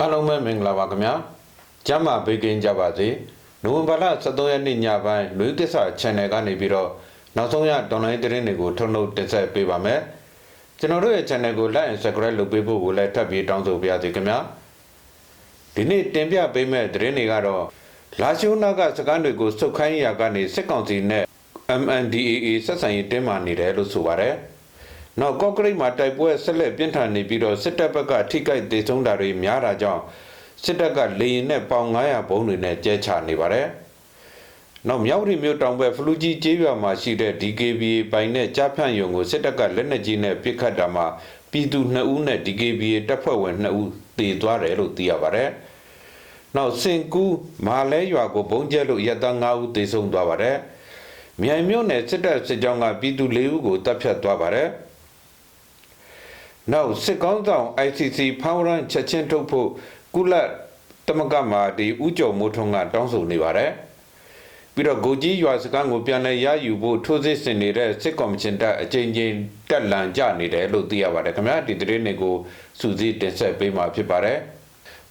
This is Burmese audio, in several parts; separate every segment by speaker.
Speaker 1: အားလုံးပဲမင်္ဂလာပါခင်ဗျာကျမ်းမာဘေးကင်းကြပါစေနိုဝင်ဘာလ23ရက်နေ့ညပိုင်းလူသစ္စာ channel ကနေပြီးတော့နောက်ဆုံးရဒေါ်လာသတင်းတွေကိုထုတ်လုပ်တင်ဆက်ပေးပါမယ်ကျွန်တော်တို့ရဲ့ channel ကို like and subscribe လုပ်ပေးဖို့ကိုလည်းထပ်ပြီးတောင်းဆိုပါရစေခင်ဗျာဒီနေ့တင်ပြပေးမယ့်သတင်းတွေကတော့လာရှိုးနာကစကန်းတွေကိုစုတ်ခိုင်းရာကနေစစ်ကောင်စီနဲ့ MNDAA ဆက်ဆံရေးတင်းမာနေတယ်လို့ဆိုပါတယ် နောက်ကော့ကရိတ်မှာတိုက်ပွဲဆက်လက်ပြင်းထန်နေပြီးတော့စစ်တပ်ဘက်ကထိခိုက်ဒေဆုံးတာတွေများတာကြောင့်စစ်တပ်ကလေရင်နဲ့ပေါင်900ဘုံးတွေနဲ့ကျဲချနေပါတယ်။နောက်မြောက်ရီမြို့တောင်ဘက်ဖလူကြီးကျေးရွာမှာရှိတဲ့ DKBA ပိုင်နဲ့ကြားဖြန့်ယုံကိုစစ်တပ်ကလက်နက်ကြီးနဲ့ပစ်ခတ်တာမှာပြည်သူ2ဦးနဲ့ DKBA တပ်ဖွဲ့ဝင်2ဦးတေသွားတယ်လို့သိရပါတယ်။နောက်စင်ကူးမာလဲရွာကိုဘုံကျဲလို့ရက်သား9ဦးတေဆုံးသွားပါတယ်။မြိုင်မြို့နယ်စစ်တပ်စစ်ကြောင်းကပြည်သူ4ဦးကိုတပ်ဖြတ်သွားပါတယ်။ နောက်စစ်ကောင်းဆောင် ICC ဖောင်းရန်ချက်ချင်းထုတ်ဖို့ကုလတမကမာဒီဥကြုံမိုးထုံးကတောင်းဆိုနေပါတယ်ပြီးတော့ကိုကြီးရွာစကန်းကိုပြန်လည်ရယူဖို့ထိုးစစ်ဆင်နေတဲ့စစ်ကော်မရှင်တပ်အကြိမ်ကြိမ်တက်လန်ကြနေတယ်လို့သိရပါတယ်ခင်ဗျာဒီသတင်းတွေကိုစူးစီးတင်ဆက်ပေးမှာဖြစ်ပါတယ်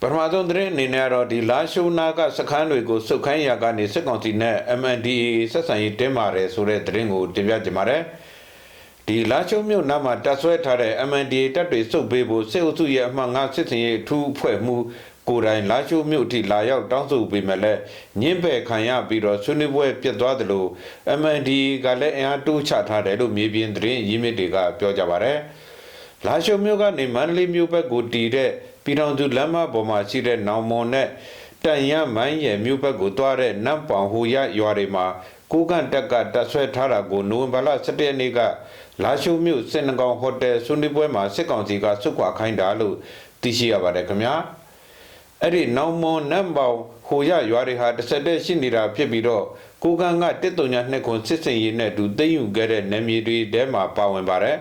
Speaker 1: ပထမဆုံးသတင်းအနေနဲ့တော့ဒီလာရှိုးနာကစခန်းတွေကိုစုတ်ခိုင်းရာကနေစစ်ကောင်စီနဲ့ MNDAA ဆက်ဆံရေးတင်းမာတယ်ဆိုတဲ့သတင်းကိုတင်ပြကြပါမယ် ဒီလာချုံမြို့နားမှာတပ်ဆွဲထားတဲ့ MNDA တပ်တွေစုပ်ပေးဖို့စစ်အုပ်စုရဲ့အမှန်ငါစစ်စင်ရေးထူးအဖွဲ့မှုကိုယ်တိုင်လာချိုမြို့အထိလာရောက်တောင်းဆိုပေးမယ်လဲညင်းပယ်ခံရပြီးတော့ဆွေးနွေးပွဲပြတ်သွားတယ်လို့ MNDA ကလည်းအင်အားတိုးချထားတယ်လို့မြေပြင်သတင်းရင်းမြစ်တွေကပြောကြပါဗျ။လာချိုမြို့ကနေမန္တလေးမြို့ဘက်ကိုတည်တဲ့ပြည်တော်သူလမ်းမပေါ်မှာရှိတဲ့နောင်မွန်နဲ့တန်ရမိုင်းရဲ့မြို့ဘက်ကိုတွားတဲ့နတ်ပောင်ဟိုရရွာတွေမှာကိုကန့်တက်ကတပ်ဆွဲထားတာကိုနိုဝင်ဘာလ17ရက်နေ့က လာရှိုးမြို့စင်နကောင်ဟိုတယ်ဆွေးနွေးပွဲမှာစစ်ကောင်စီကစွတ်ခွာခိုင်းတာလို့သိရှိရပါတယ်ခင်ဗျာအဲ့ဒီနောင်မွန်နမ်ပေါင်ဟိုရရွာတွေဟာတစ်ဆက်တည်းရှိနေတာဖြစ်ပြီးတော့ကိုကန်းကတစ်တုံညာနှစ်ခွန်စစ်စင်ရေးနဲ့တူသိမ့်ယူခဲ့တဲ့နယ်မြေတွေထဲမှာပါဝင်ပါတယ်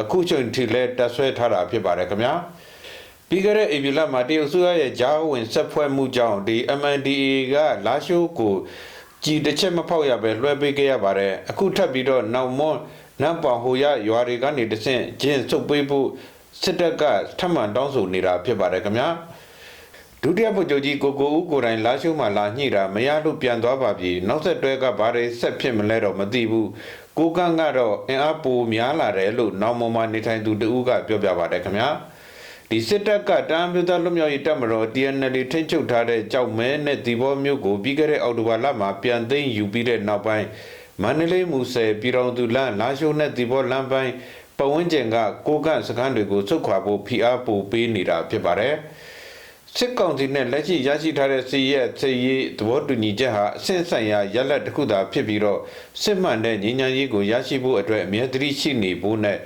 Speaker 1: အခုချိန်ထိလည်းတပ်ဆွဲထားတာဖြစ်ပါတယ်ခင်ဗျာပြီးခဲ့တဲ့ဧပြီလမှာတရုတ်ဆိုရရဲ့ဂျာဝင်ဆက်ဖွဲ့မှုကြောင့်ဒီ MNDA ကလာရှိုးကိုကြည်တစ်ချက်မဖောက်ရပဲလွှဲပေးခဲ့ရပါတယ်အခုထပ်ပြီးတော့နောက်မွန် နတ်ပောင်ဟိုရရွာတွေကနေတဆင့်ဂျင်းစုပ်ပေးဖို့စစ်တပ်ကထပ်မံတောင်းဆိုနေတာဖြစ်ပါတယ်ခင်ဗျာဒုတိယဗိုလ်ချုပ်ကြီးကိုကိုဦးကိုတိုင်လာရှုံးမှလာညှိတာမရလို့ပြန်သွားပါပြီနောက်ဆက်တွဲကဘာတွေဆက်ဖြစ်မလဲတော့မသိဘူးကိုကန်းကတော့အင်အားပိုများလာတယ်လို့နောင်မမနေထိုင်သူတဦးကပြောပြပါတယ်ခင်ဗျာဒီစစ်တပ်ကတမ်းပြည်သားလွတ်မြောက်ရေးတပ်မတော် TNL ထိန်းချုပ်ထားတဲ့ကြောက်မဲနဲ့ဒီဘောမျိုးကိုပြီးခဲ့တဲ့အောက်တိုဘာလမှာပြန်သိမ်းယူပြီးတဲ့နောက်ပိုင်း မန္တလေးမူဆယ်ပြည်တော်သူလမ်းလာရှိုးနဲ့ဒီဘောလမ်းပိုင်းပဝန်းကျင်ကကိုကန့်စခန်းတွေကိုစုခွာဖို့ဖိအားပိုပေးနေတာဖြစ်ပါတယ်စစ်ကောင်စီနဲ့လက်ရှိရရှိထားတဲ့စီရဲ့စီရေးသဘောတူညီချက်ဟာအဆင့်ဆိုင်ရာရလဒ်တစ်ခုသာဖြစ်ပြီးတော့စစ်မှန်တဲ့ညီညာရေးကိုရရှိဖို့အတွက်အမြဲတမ်းရှိနေဖို့နဲ့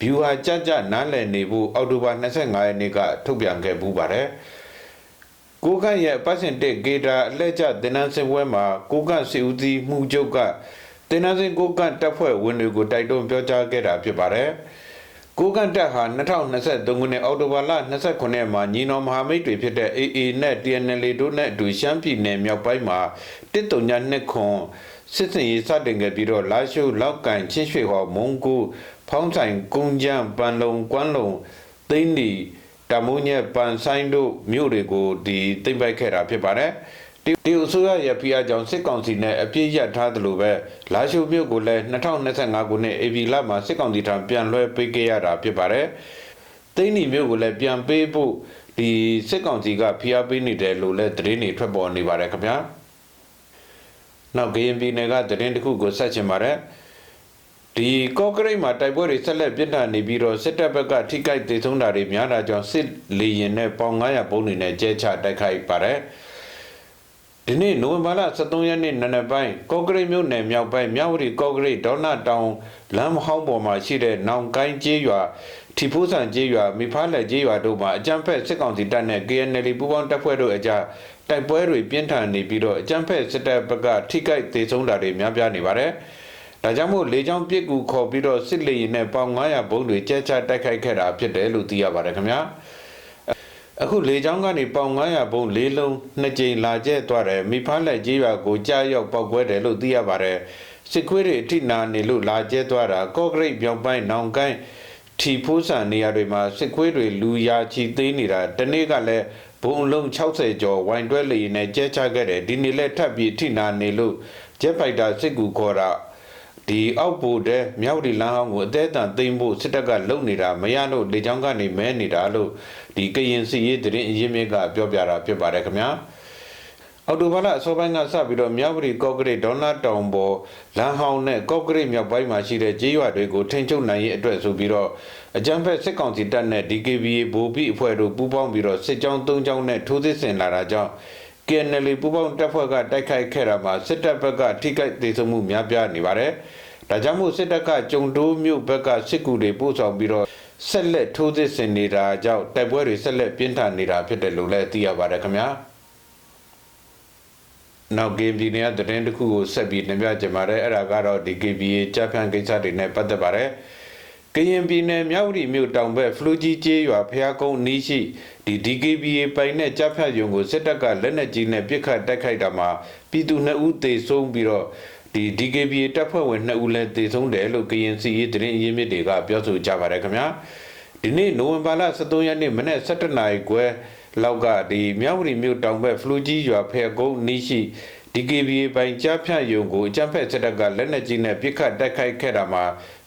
Speaker 1: ဘျူဟာကြကြနားလည်နေဖို့အောက်တိုဘာ25ရက်နေ့ကထုတ်ပြန်ခဲ့ပူပါတယ်ကိုကန့်ရဲ့ပတ်စင်တက်ဂေတာအလက်ကျတင်နန်းစင်ပွဲမှာကိုကန့်စီဦးစီးမှုချုပ်က တင်နန်းစင်ကိုကန့်တပ်ဖွဲ့ဝင်တွေကိုတိုက်တွန်းပြောကြားခဲ့တာဖြစ်ပါတယ်ကိုကန့်တက်ဟာ2023ခုနှစ်အောက်တိုဘာလ29ရက်မှာညီနောင်မဟာမိတ်တွေဖြစ်တဲ့ AA နဲ့ TNL တို့နဲ့အတူရှမ်းပြည်နယ်မြောက်ပိုင်းမှာတစ်တုံညာနှစ်ခွန်စစ်စင်ရေးစတင်ခဲ့ပြီးတော့လာရှိုးလောက် ကန်ချင်းရွှေဟော်မုံကိုဖောင်းဆိုင်ကုန်းကျန်းပန်လုံကွမ်းလုံသိန်းဒီတမိုးညက်ပန်ဆိုင်တို့မြို့တွေကိုဒီသိမ့်ပိုက်ခဲ့တာဖြစ်ပါတယ် တရုတ်ဆိုရရဲ့ဖိအားကြောင့်စစ်ကောင်စီနဲ့အပြည့်ရထားသလိုပဲလာရှိုးမြို့ကိုလည်း2025ခုနှစ် AB လမှာစစ်ကောင်စီထံပြန်လွှဲပေးခဲ့ရတာဖြစ်ပါတယ်သိန်းဒီမြို့ကိုလည်းပြန်ပေးဖို့ဒီစစ်ကောင်စီကဖိအားပေးနေတယ်လို့လည်းသတင်းတွေထွက်ပေါ်နေပါတယ်ခင်ဗျာနောက်ဂရင်ပြည်နယ်ကသတင်းတစ်ခုကိုဆက်ချင်ပါတယ်ဒီကော့ကရိတ်မှာတိုက်ပွဲတွေဆက်လက်ပြင်းထန်နေပြီးတော့စစ်တပ်ဘက်ကထိခိုက်ဒေဆုံးတာတွေများတာကြောင့်စစ်လေရင်နဲ့ပေါင်900ပုံးတွေနဲ့ကျဲချတိုက်ခိုက်ပါတယ် ဒီနေ့နိုဝင်ဘာလ23ရက်နေ့နနက်ပိုင်းကော့ကရိတ်မြို့နယ်မြောက်ပိုင်းမြောက်ဝတီကော့ကရိတ်ဒေါနာတောင်လမ်းဟောင်းပေါ်မှာရှိတဲ့နောင်ကိုင်းကျေးရွာထီဖိုးဆန်ကျေးရွာမိဖားလက်ကျေးရွာတို့မှာအကြမ်းဖက်စစ်ကောင်စီတပ်နဲ့ KNL ပူးပေါင်းတပ်ဖွဲ့တို့အကြားတိုက်ပွဲတွေပြင်းထန်နေပြီးတော့အကြမ်းဖက်စစ်တပ်ဘက်ကထိခိုက်ဒေဆုံးတာတွေများပြားနေပါတယ်။ဒါကြောင့်မို့လေကြောင်းပစ်ကူခေါ်ပြီးတော့စစ်လေရင်နဲ့ပေါင်900ဘုံတွေကျဲချတိုက်ခိုက်ခဲ့တာဖြစ်တယ်လို့သိရပါတယ်ခင်ဗျာ။ အခုလေကြောင်းကနေပေါင်900ဘုံ၄လုံးနှစ်ကြိမ်လာကျဲသွားတယ်မိဖားလက်ကြီးရွာကိုကြားရောက်ပောက်ကွဲတယ်လို့သိရပါတယ်စစ်ခွေးတွေအထိနာနေလို့လာကျဲသွားတာကော့ဂရိတ်ပြောင်းပိုင်းနောင်ကိုင်းထီဖိုးဆန်နေရာတွေမှာစစ်ခွေးတွေလူရာချီသေးနေတာတနေ့ကလည်းဘုံလုံး60ကျော်ဝိုင်တွဲလေရင်နဲ့ကျဲချခဲ့တယ်ဒီနေ့လည်းထပ်ပြီးထိနာနေလို့ဂျက်ဖိုက်တာစစ်ကူခေါ်တာ ဒီအောက်ပိုတဲ့မြောက်ဒီလမ်းဟောင်းကိုအသေးအံသိမ်းဖို့စစ်တပ်ကလုံနေတာမရလို့လေချောင်းကနေမဲနေတာလို့ဒီကရင်စီရေးတရင်အရင်မြစ်ကပြောပြတာဖြစ်ပါတယ်ခင်ဗျာအော်တိုဘာလအစောပိုင်းကစပြီးတော့မြောက်ပြည်ကော့ကရိတ်ဒေါနာတောင်ပေါ်လမ်းဟောင်းနဲ့ကော့ကရိတ်မြောက်ပိုင်းမှာရှိတဲ့ကြေးရွာတွေကိုထိန်းချုပ်နိုင်ရေးအတွက်ဆိုပြီးတော့အကြံဖက်စစ်ကောင်စီတပ်နဲ့ DKBA ဗိုလ်ပြီးအဖွဲ့တို့ပူးပေါင်းပြီးတော့စစ်ကြောင်း၃ကြောင်းနဲ့ထိုးစစ်ဆင်လာတာကြောင့် KNL ပူးပေါင်းတပ်ဖွဲ့ကတိုက်ခိုက်ခဲ့တာမှာစစ်တပ်ဘက်ကထိခိုက်ဒေဆုံးမှုများပြားနေပါတယ်။ဒါကြောင့်မို့စစ်တပ်ကကြုံတိုးမြို့ဘက်ကစစ်ကူတွေပို့ဆောင်ပြီးတော့ဆက်လက်ထိုးစစ်ဆင်နေတာကြောင့်တိုက်ပွဲတွေဆက်လက်ပြင်းထန်နေတာဖြစ်တယ်လို့လည်းသိရပါတယ်ခင်ဗျာ။နောက် game ဒီနေ့ကသတင်းတစ်ခုကိုဆက်ပြီးတင်ပြကြပါမယ်အဲ့ဒါကတော့ဒီ KBA တပ်ဖြန့်ကိစ္စတွေနဲ့ပတ်သက်ပါတယ် ကရင်ပြည်နယ်မြောက်ရီမြို့တောင်ဘက်ဖလူကြီးကျေးရွာဖျားကုန်းနီးရှိဒီ DKBA ပိုင်နဲ့တပ်ဖြန့်ယုံကိုစစ်တပ်ကလက်နက်ကြီးနဲ့ပစ်ခတ်တိုက်ခိုက်တာမှာပြည်သူ2ဦးသေဆုံးပြီးတော့ဒီ DKBA တပ်ဖွဲ့ဝင်2ဦးလည်းသေဆုံးတယ်လို့ကရင်စီရေးသတင်းအရင်းမြစ်တွေကပြောဆိုကြပါတယ်ခင်ဗျာဒီနေ့နိုဝင်ဘာလ23ရက်နေ့မနေ့17နာရီခွဲလောက်ကဒီမြောက်ရီမြို့တောင်ဘက်ဖလူကြီးရွာဖဲကုန်းနီးရှိ DKBA ပိုင်ကြားဖြန့်ယုံကိုအကြမ်းဖက်စစ်တပ်ကလက်နက်ကြီးနဲ့ပစ်ခတ်တိုက်ခိုက်ခဲ့တာမှာ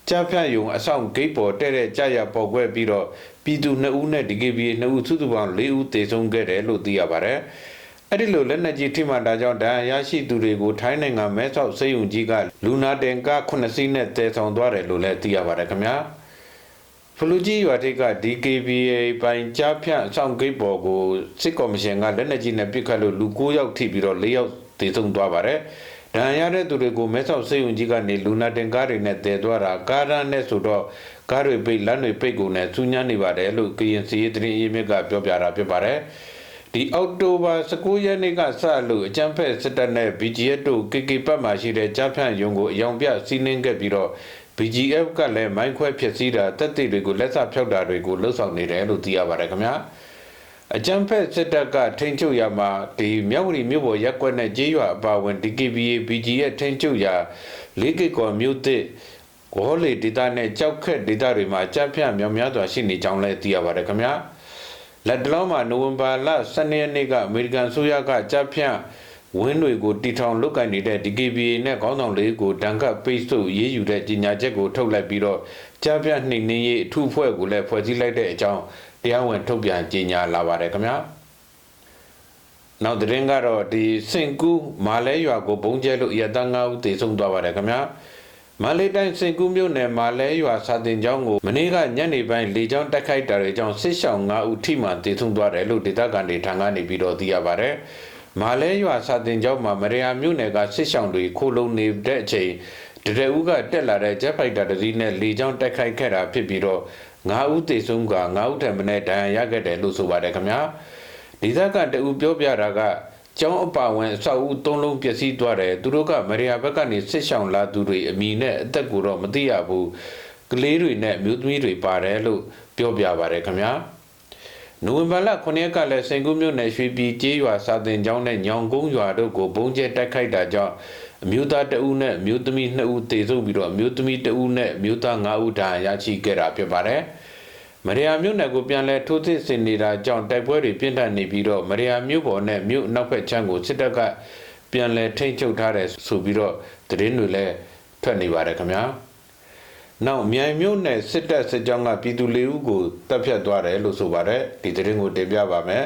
Speaker 1: ကြားဖြန့်ယုံအဆောင်ဂိတ်ပေါ်တဲ့တဲ့ကြာရပေါ်ကွဲပြီးတော့ပြည်သူ2ဦးနဲ့ DKBA 2ဦးစုစုပေါင်း4ဦးသေဆုံးခဲ့တယ်လို့သိရပါတယ်။အဲ့ဒီလိုလက်နက်ကြီးထိမှန်တာကြောင့်ဒဏ်ရာရရှိသူတွေကိုထိုင်းနိုင်ငံမဲဆောက်စေယုံကြီးကလူနာတင်ကား9စီးနဲ့တည်ဆောင်သွားတယ်လို့လည်းသိရပါတယ်ခင်ဗျာ။ဖလူကြီးရွာထိပ်က DKBA ပိုင်ကြားဖြန့်အဆောင်ဂိတ်ပေါ်ကိုစစ်ကော်မရှင်ကလက်နက်ကြီးနဲ့ပစ်ခတ်လို့လူ9ယောက်ထိပြီးတော့4ယောက်သေဆုံးသွားပါတယ်။ ဒဏ်ရာရတဲ့သူတွေကိုမဲဆောက်စေယုံကြီးကနေလူနာတင်ကားတွေနဲ့တည်သွားတာကားရန်နဲ့ဆိုတော့ကားတွေပိတ်လမ်းတွေပိတ်ကုန်နဲ့စူးညံ့နေပါတယ်လို့ကရင်စီရေးသတင်းအမြစ်ကပြောပြတာဖြစ်ပါတယ်။ဒီအောက်တိုဘာ19ရက်နေ့ကစလို့အကြမ်းဖက်စစ်တပ်နဲ့ BGF တို့ KK ပတ်မှာရှိတဲ့ကြားဖြန့်ရုံကိုအယောင်ပြစီးနှင်းခဲ့ပြီးတော့ BGF ကလည်းမိုင်းခွဲဖြစ်စည်းတာတက်တေတွေကိုလက်စဖျောက်တာတွေကိုလှုပ်ဆောင်နေတယ်လို့သိရပါတယ်ခင်ဗျာ အကြံဖက်စစ်တပ်ကထိန်းချုပ်ရမှာဒီမြောက်ဝတီမြို့ပေါ်ရက်ကွက်နဲ့ကြေးရွာအပါဝင် DKBA BGF ထိန်းချုပ်ရာလေးကကော်မြို့သစ်ဂေါ်လေဒေတာနဲ့ကြောက်ခက်ဒေတာတွေမှာကြပြမြောင်များစွာရှိနေကြောင်းလည်းသိရပါတယ်ခင်ဗျာလက်တလုံးမှာနိုဝင်ဘာလ12ရက်နေ့ကအမေရိကန်ဆိုရကကြပြဝင်းတွေကိုတီထောင်လုတ်ကင်နေတဲ့ DKBA နဲ့ခေါင်းဆောင်လေးကိုတန်ခတ်ပိတ်ဆို့ရေးယူတဲ့ကြီးညာချက်ကိုထုတ်လိုက်ပြီးတော့ကြားပြနှိမ်နှင်းရေးအထူးဖွဲ့ကိုလည်းဖွဲ့စည်းလိုက်တဲ့အကြောင်း တရားဝင်ထုတ်ပြန်ကြေညာလာပါတယ်ခင်ဗျာနောက်သတင်းကတော့ဒီစင်ကူးမာလဲရွာကိုဘုံကျဲလို့ရတန်း၅ဦးသေဆုံးသွားပါတယ်ခင်ဗျာမန္တလေးတိုင်းစင်ကူးမြို့နယ်မာလဲရွာစာတင်ကျောင်းကိုမနေ့ကညနေပိုင်းလေကြောင်းတက်ခိုက်တာတွေကြောင့်စစ်ဆောင်၅ဦးထိမှန်သေဆုံးသွားတယ်လို့ဒေသခံတွေထံကနေပြီးတော့သိရပါတယ်။မာလဲရွာစာတင်ကျောင်းမှာမရယာမြို့နယ်ကစစ်ဆောင်တွေခိုးလုံနေတဲ့အချိန်တရဦးကတက်လာတဲ့ဂျက်ဖိုက်တာတစီးနဲ့လေကြောင်းတက်ခိုက်ခဲ့တာဖြစ်ပြီးတော့ 9ဦးသေဆုံးက9ဦးထက်မနည်းဒဏ်ရာရခဲ့တယ်လို့ဆိုပါတယ်ခင်ဗျာဒီသက်ကတဦးပြောပြတာကကျောင်းအပါဝင်အဆောက်အဦသုံးလုံးပျက်စီးသွားတယ်သူတို့ကမရယာဘက်ကနေစစ်ဆောင်လာသူတွေအမိနဲ့အသက်ကိုတော့မသိရဘူးကလေးတွေနဲ့မျိုးသမီးတွေပါတယ်လို့ပြောပြပါတယ်ခင်ဗျာနိုဝင်ဘာလ9ရက်ကလည်းစင်ကူးမြို့နယ်ရွှေပြည်ကျေးရွာစာတင်ကျောင်းနဲ့ညောင်ကုန်းရွာတို့ကိုဘုံကျဲတိုက်ခိုက်တာကြောင့် အမျိုးသားတအုပ်နဲ့အမျိုးသမီး2ဦးသေဆုံးပြီးတော့အမျိုးသမီး2ဦးနဲ့အမျိုးသား5ဦးဒဏ်ရာရရှိခဲ့တာဖြစ်ပါတယ်။မရယာမြို့နယ်ကိုပြန်လဲထိုးစစ်ဆင်နေတာကြောင့်တိုက်ပွဲတွေပြင်းထန်နေပြီးတော့မရယာမြို့ပေါ်နဲ့မြို့နောက်ဘက်ခြမ်းကိုစစ်တပ်ကပြန်လဲထိန်းချုပ်ထားတယ်ဆိုပြီးတော့သတင်းတွေလည်းထွက်နေပါတယ်ခင်ဗျာ။နောက်မြိုင်မြို့နယ်စစ်တပ်စစ်ကြောင်းကပြည်သူ၄ဦးကိုတပ်ဖြတ်သွားတယ်လို့ဆိုပါတယ်ဒီသတင်းကိုတင်ပြပါမယ်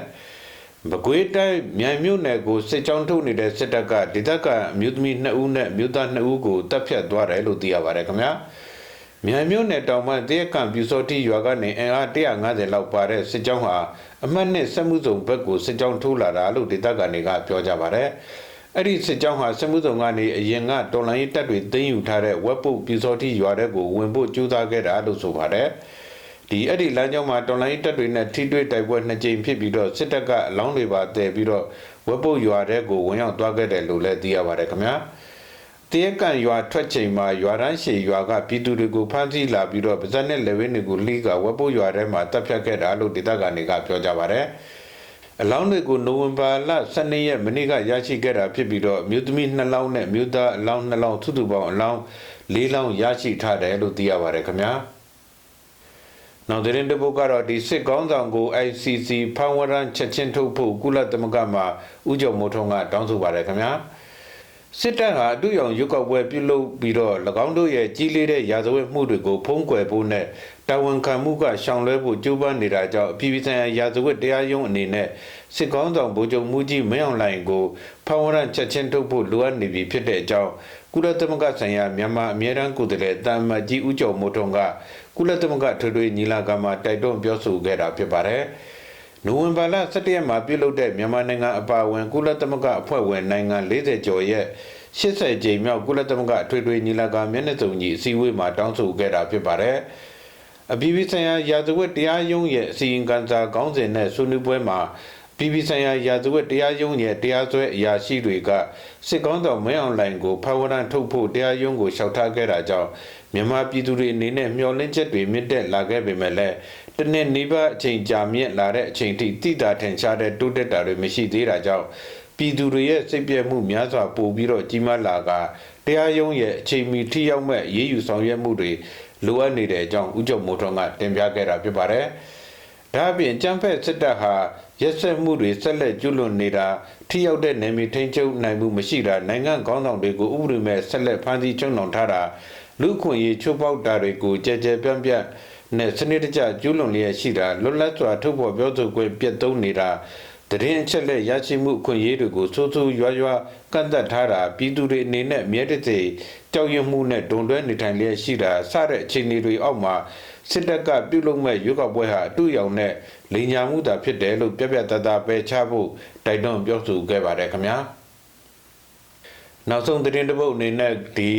Speaker 1: မကွေးတိုင်းမြိုင်မြို့နယ်ကိုစစ်ကြောင်းထုတ်နေတဲ့စစ်တပ်ကဒေသခံအမျိုးသမီး2ဦးနဲ့မြို့သား2ဦးကိုတပ်ဖြတ်သွားတယ်လို့သိရပါတယ်ခင်ဗျာမြိုင်မြို့နယ်တောင်ပိုင်းတရကံပြူစောတိရွာကနေအင်အား150လောက်ပါတဲ့စစ်ကြောင်းဟာအမှတ်နဲ့စက်မှုစုံဘက်ကိုစစ်ကြောင်းထိုးလာတာလို့ဒေသခံတွေကပြောကြပါတယ်အဲ့ဒီစစ်ကြောင်းဟာစမှုစုံကနေအရင်ကတော်လိုင်းတပ်တွေသိမ်းယူထားတဲ့ဝက်ပုတ်ပြူစောတိရွာတဲ့ကိုဝင်ဖို့ကြိုးစားခဲ့တာလို့ဆိုပါတယ် ဒီအဲ့ဒီလမ်းကြောင်းမှာတော်လိုင်းတပ်တွေနဲ့ထိတွေ့တိုက်ပွဲနှစ်ကြိမ်ဖြစ်ပြီးတော့စစ်တပ်ကအလောင်းတွေပါတည်ပြီးတော့ဝက်ပုတ်ရွာတဲ့ကိုဝင်ရောက်သွားခဲ့တယ်လို့လည်းသိရပါတယ်ခင်ဗျာတရကန်ရွာထွက်ချိန်မှာရွာတန်းရှည်ရွာကပြည်သူတွေကိုဖမ်းဆီးလာပြီးတော့ပါဇက်နဲ့လေဝင်းတွေကိုလိကဝက်ပုတ်ရွာထဲမှာတပ်ဖြတ်ခဲ့တာလို့ဒေသခံတွေကပြောကြပါတယ်။အလောင်းတွေကိုနိုဝင်ဘာလ12ရက်မနေ့ကရရှိခဲ့တာဖြစ်ပြီးတော့မြို့သမီး2လောင်းနဲ့မြို့သားအလောင်း2လောင်းစုစုပေါင်းအလောင်း4လောင်းရရှိထားတယ်လို့သိရပါတယ်ခင်ဗျာ နောက်သတင်းတစ်ပုဒ်ကတော့ဒီစစ်ကောင်းဆောင်ကို ICC ဖန်ဝရန်ချက်ချင်းထုတ်ဖို့ကုလသမဂ္ဂမှဥကြုံမိုးထုံးကတောင်းဆိုပါတယ်ခင်ဗျာစစ်တပ်ဟာအတူရောင်ရုပ်ောက်ပွဲပြုလုပ်ပြီးတော့၎င်းတို့ရဲ့ကြီးလေးတဲ့ရာဇဝတ်မှုတွေကိုဖုံးကွယ်ဖို့နဲ့တာဝန်ခံမှုကရှောင်လွှဲဖို့ကြိုးပမ်းနေတာကြောင့်အပြည်ပြည်ဆိုင်ရာရာဇဝတ်တရားရုံးအနေနဲ့စစ်ကောင်းဆောင်ဗိုလ်ချုပ်မှုကြီးမင်းအောင်လှိုင်ကိုဖန်ဝရန်ချက်ချင်းထုတ်ဖို့လိုအပ်နေပြီဖြစ်တဲ့အကြောင်းကုလသမဂ္ဂဆိုင်ရာမြန်မာအမြဲတမ်းကိုယ်စားလှယ်တာမတ်ကြီးဦးကျော်မိုးထုံက ကုလသမဂ္ဂထွေထွေညီလာခံမှာတိုက်တွန်းပြောဆိုခဲ့တာဖြစ်ပါတယ်။နိုဝင်ဘာလ17ရက်မှာပြုလုပ်တဲ့မြန်မာနိုင်ငံအပါအဝင် ကုလသမဂ္ဂအဖွဲ့ဝင်နိုင်ငံ40ကျော်ရဲ့80ကြိမ်မြောက်ကုလသမဂ္ဂထွေထွေညီလာခံမျက်နှာစုံကြီးအစည်းအဝေးမှာတောင်းဆိုခဲ့တာဖြစ်ပါတယ်။အပြည်ပြည်ဆိုင်ရာရာဇဝတ်တရားရုံးရဲ့အစီရင်ခံစာခေါင်းစဉ်နဲ့ဆွေးနွေးပွဲမှာပြည်ပဆိုင်ရာရာဇဝတ်တရားရုံးရဲ့တရားစွဲအရာရှိတွေကစစ်ကောင်းဆောင်မင်းအောင်လှိုင်ကိုဖဝရန်ထုတ်ဖို့တရားရုံးကိုလျှောက်ထားခဲ့တာကြောင့် မြန်မာပြည်သူတွေအနေနဲ့မျှော်လင့်ချက်တွေမြင့်တက်လာခဲ့ပေမဲ့လည်းတနေ့နေပါအချိန်ကြာမြင့်လာတဲ့အချိန်ထိတိတာထင်ရှားတဲ့တိုးတက်တာတွေမရှိသေးတာကြောင့်ပြည်သူတွေရဲ့စိတ်ပြည့်မှုများစွာပိုပြီးတော့ကြီးမားလာကတရားရုံးရဲ့အချိန်မီထိရောက်မဲ့ရေးယူဆောင်ရွက်မှုတွေလိုအပ်နေတဲ့အကြောင်းဦးကျော်မိုးထွန်းကတင်ပြခဲ့တာဖြစ်ပါတယ်။ဒါအပြင်ကျန်းဖက်စစ်တပ်ဟာရက်စက်မှုတွေဆက်လက်ကျူးလွန်နေတာထိရောက်တဲ့နယ်မြေထိန်းချုပ်နိုင်မှုမရှိတာနိုင်ငံကောင်းဆောင်တွေကိုဥပဒေမဲ့ဆက်လက်ဖမ်းဆီးချုပ်နှောင်ထားတာ လူခွင့်ရေးချိုးဖောက်တာတွေကိုကြဲကြဲပြန့်ပြန့်နဲ့စနစ်တကျကျူးလွန်လျက်ရှိတာလွတ်လပ်စွာထုတ်ဖော်ပြောဆိုခွင့်ပြတ်သုံးနေတာတရင်အချက်လက်ရရှိမှုအခွင့်အရေးတွေကိုစိုးစိုးရွားရွားကန့်သက်ထားတာပြည်သူတွေအနေနဲ့မြဲတစေကြောက်ရွံ့မှုနဲ့ဒုံတွဲနေထိုင်လျက်ရှိတာစတဲ့အခြေအနေတွေအောက်မှာစစ်တပ်ကပြုလုပ်မဲ့ရွေးကောက်ပွဲဟာအတူရောင်နဲ့လိန်ညာမှုသာဖြစ်တယ်လို့ပြပြတသားပဲချဖို့တိုက်တွန်းပြောဆိုခဲ့ပါတယ်ခင်ဗျာနောက်ဆုံးသတင်းတစ်ပုဒ်အနေနဲ့ဒီ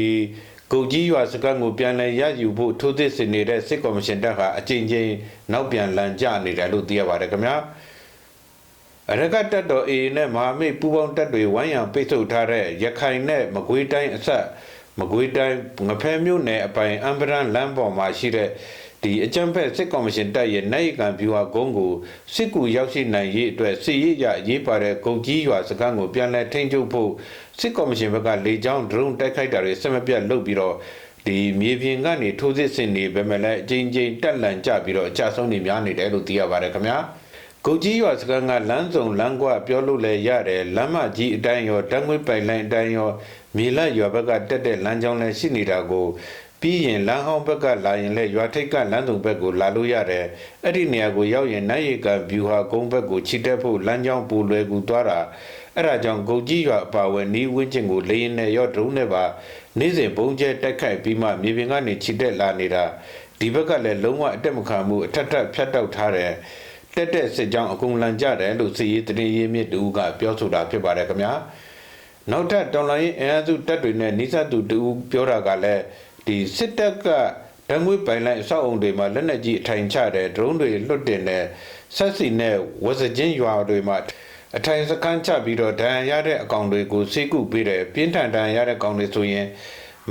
Speaker 1: ကုတ်ကြီးရွာစကတ်ကိုပြန်လည်ရယူဖို့ထိုးသစ်စင်နေတဲ့စစ်ကော်မရှင်တပ်ဟာအကြိမ်ကြိမ်နောက်ပြန်လန်ကျနေတယ်လို့သိရပါတယ်ခင်ဗျာအရကတက်တော်အေနဲ့မဟာမိတ်ပူပေါင်းတပ်တွေဝိုင်းရံပိတ်ဆို့ထားတဲ့ရခိုင်နဲ့မကွေးတိုင်းအဆက်မကွေးတိုင်းငဖဲမြို့နယ်အပိုင်အမ်ဗရန်လမ်းပေါ်မှာရှိတဲ့ဒီအကြံဖက်စစ်ကော်မရှင်တပ်ရဲ့နိုင်ကံဗျူဟာကုန်းကိုစစ်ကူရောက်ရှိနိုင်ရေးအတွက်စစ်ရေးရရေးပါတဲ့ဂုတ်ကြီးရွာစခန်းကိုပြန်လည်ထိန်းချုပ်ဖို့ စစ်ကော်မရှင်ဘက်ကလေကြောင်းဒရုန်းတိုက်ခိုက်တာတွေဆက်မပြတ်လုပ်ပြီးတော့ဒီမြေပြင်ကနေထိုးစစ်ဆင်နေပေမဲ့လည်းအကြိမ်ကြိမ်တက်လန်ကြပြီးတော့အကြဆုံးနေများနေတယ်လို့သိရပါတယ်ခင်ဗျာဂုတ်ကြီးရွာစခန်းကလမ်းစုံလမ်းကွပြောလို့လည်းရတယ်လမ်းမကြီးအတိုင်းရောဓာတ်ငွေပိုင်လိုင်းအတိုင်းရောမြေလတ်ရွာဘက်ကတက်တဲ့လမ်းကြောင်းလည်းရှိနေတာကိုပြီးရင်လမ်းဟောင်းဘက်ကလာရင်လည်းရွာထိပ်ကလမ်းစုံဘက်ကိုလာလို့ရတယ်အဲ့ဒီနေရာကိုရောက်ရင်နိုင်ရီကဗျူဟာကုန်းဘက်ကိုခြိတက်ဖို့လမ်းကြောင်းပူလွယ်ကူသွားတာ အဲ့ဒါကြောင့်ဂုတ်ကြီးရွာအပါဝယ်နီးဝင်းကျင်ကိုလေရင်နဲ့ရော့ဒရုန်းနဲ့ပါနေ့စဉ်ပုံကျဲတိုက်ခိုက်ပြီးမှမြေပြင်ကနေခြိတက်လာနေတာဒီဘက်ကလည်းလုံးဝအတက်မခံမှုအထက်ထက်ဖြတ်တောက်ထားတယ်တက်တက်စစ်ကြောင်းအကုန်လန်ကြတယ်လို့စီရေးတရင်ရေးမြစ်တူကပြောဆိုတာဖြစ်ပါတယ်ခင်ဗျာနောက်ထပ်တော်လိုင်းအင်အားစုတပ်တွေနဲ့နိစတူတူပြောတာကလည်းဒီစစ်တပ်ကဓာငွေပိုင်လိုက်အဆောက်အုံတွေမှာလက်နက်ကြီးအထိုင်ချတယ်ဒရုန်းတွေလွတ်တင်တယ်ဆက်စီနဲ့ဝဇချင်းရွာတွေမှာ အထိုင်စခန်းချပြီးတော့ဒဏ်ရာရတဲ့အကောင်တွေကိုစိတ်ကူပေးတယ်ပြင်းထန်ဒဏ်ရာရတဲ့ကောင်တွေဆိုရင်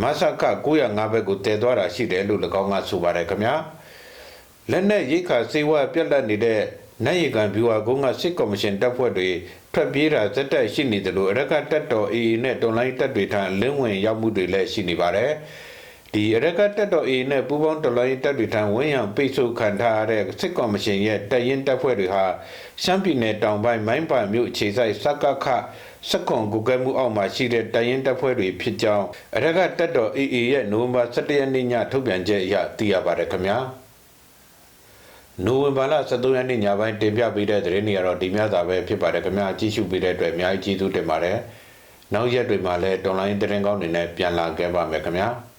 Speaker 1: မဆက905ဘက်ကိုတည်သွားတာရှိတယ်လို့၎င်းကဆိုပါတယ်ခင်ဗျာလက်နက်ရိတ်ခါစေဝါပြက်လက်နေတဲ့နိုင်ရကန်ဗျူဟာကုန်းကစစ်ကော်မရှင်တပ်ဖွဲ့တွေထွက်ပြေးတာဇက်တက်ရှိနေတယ်လို့အရကတက်တော်အေအေနဲ့တွန်လိုင်းတပ်တွေထံလင်းဝင်ရောက်မှုတွေလည်းရှိနေပါတယ် ဒီအရကတက်တော်အေနဲ့ပူးပေါင်းတော်လိုင်းတပ်တွေထံဝင်းရံပိတ်ဆို့ခံထားရတဲ့စစ်ကော်မရှင်ရဲ့တပ်ရင်းတပ်ဖွဲ့တွေဟာရှမ်းပြည်နယ်တောင်ပိုင်းမိုင်းပါမြို့အခြေစိုက်စကခစက်ကွန်ကူကဲမှုအောက်မှာရှိတဲ့တရင်တပ်ဖွဲ့တွေဖြစ်ကြောင်းအရကတက်တော် AA ရဲ့နိုဝင်ဘာ17ရက်နေ့ညထုတ်ပြန်ချက်အရသိရပါတယ်ခင်ဗျာ။နိုဝင်ဘာလ23ရက်နေ့ညပိုင်းတင်ပြပေးတဲ့သတင်းတွေကတော့ဒီများသာပဲဖြစ်ပါတယ်ခင်ဗျာကြည့်ရှုပေးတဲ့အတွက်အများကြီးကျေးဇူးတင်ပါတယ်နောက်ရက်တွေမှာလည်း online သတင်းကောင်းတွေနဲ့ပြန်လာခဲ့ပါမယ်ခင်ဗျာ။